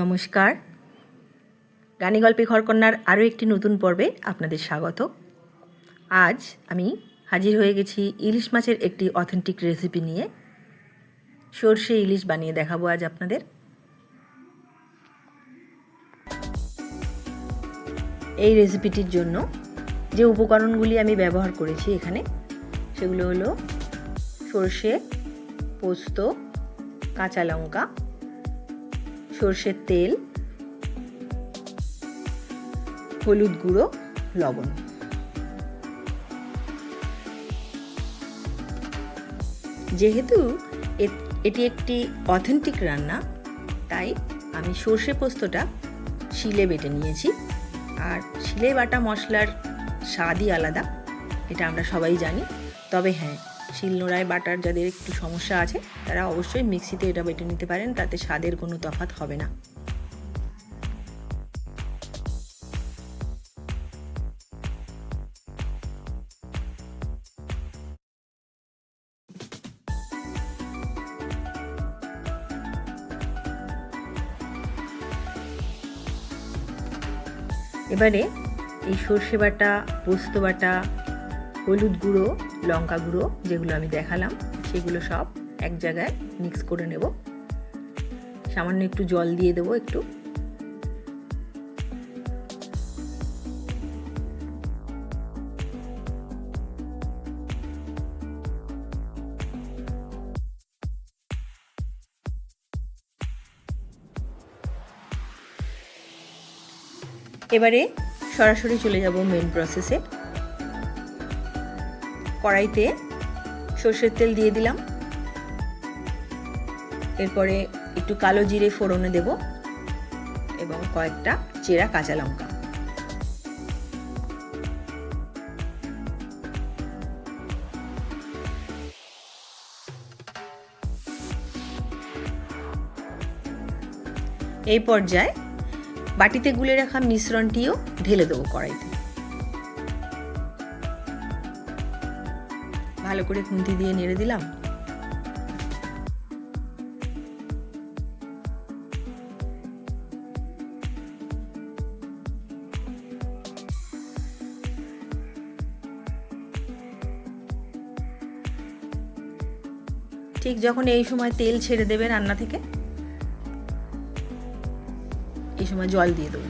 নমস্কার। গানে গল্পে ঘরকন্যার আরও একটি নতুন পর্বে আপনাদের স্বাগত। আজ আমি হাজির হয়ে গেছি ইলিশ মাছের একটি অথেন্টিক রেসিপি নিয়ে। সর্ষে ইলিশ বানিয়ে দেখাবো আজ আপনাদের। এই রেসিপিটির জন্য যে উপকরণগুলি আমি ব্যবহার করেছি এখানে, সেগুলো হলো সর্ষে, পোস্ত, কাঁচা লঙ্কা সর্ষের তেল, হলুদ গুঁড়ো, লবণ। যেহেতু এটি একটি অথেন্টিক রান্না, তাই আমি সর্ষে পোস্তটা শিলে বেটে নিয়েছি। আর শিলে বাটা মশলার স্বাদই আলাদা, এটা আমরা সবাই জানি। তবে হ্যাঁ শিলনোড়ায় বাটার যাদের একটু সমস্যা আছে, তারা অবশ্যই মিক্সিতে এটা বেটে নিতে পারেন, তাতে স্বাদের কোনো তফাৎ হবে না। এবারে এই সর্ষে বাটা, পোস্ত বাটা হলুদ গুঁড়ো, লঙ্কা গুঁড়ো যেগুলো আমি দেখালাম, সেগুলো সব এক জায়গায় মিক্স করে নেব। সামান্য একটু জল দিয়ে দেবো একটু। এবারে সরাসরি চলে যাব মেন প্রসেসে কড়াইতে সর্ষের তেল দিয়ে দিলাম। এরপরে একটু কালো জিরে ফোড়নে দেব এবং কয়েকটা চেরা কাঁচা লঙ্কা। এই পর্যায়ে বাটিতে গুলে রাখা মিশ্রণটিও ঢেলে দেবো কড়াইতে। ভালো করে খুন্তি দিয়ে নেড়ে দিলাম। ঠিক যখন এই সময় তেল ছেড়ে দেবে রান্না থেকে, এই সময় জল দিয়ে দেবো।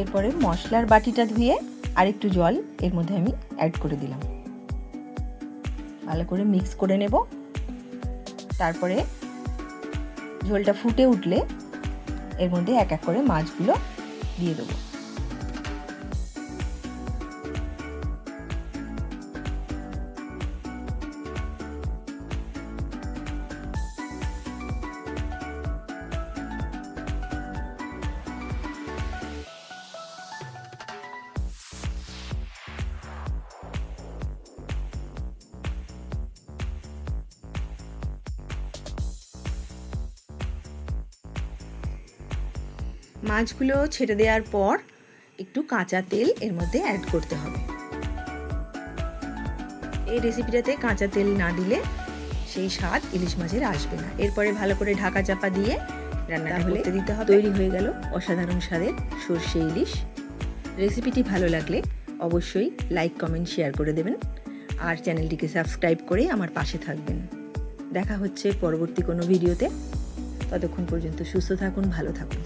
এরপরে মশলার বাটিটা ধুয়ে আরেকটু জল এর মধ্যে আমি অ্যাড করে দিলাম। ভালো করে মিক্স করে নেব। তারপরে ঝোলটা ফুটে উঠলে এর মধ্যে এক এক করে মাছগুলো দিয়ে দেবো। মাছগুলো ছেড়ে দেওয়ার পর একটু কাঁচা তেল এর মধ্যে অ্যাড করতে হবে। এই রেসিপিটাতে কাঁচা তেল না দিলে সেই স্বাদ ইলিশ মাছের আসবে না। এরপরে ভালো করে ঢাকা চাপা দিয়ে রান্নাটা করতে দিতে হবে। তৈরি হয়ে গেল অসাধারণ স্বাদের সর্ষে ইলিশ। রেসিপিটি ভালো লাগলে অবশ্যই লাইক কমেন্ট শেয়ার করে দেবেন আর চ্যানেলটিকে সাবস্ক্রাইব করে আমার পাশে থাকবেন। দেখা হচ্ছে পরবর্তী কোনো ভিডিওতে ততক্ষণ পর্যন্ত সুস্থ থাকুন ভালো থাকুন।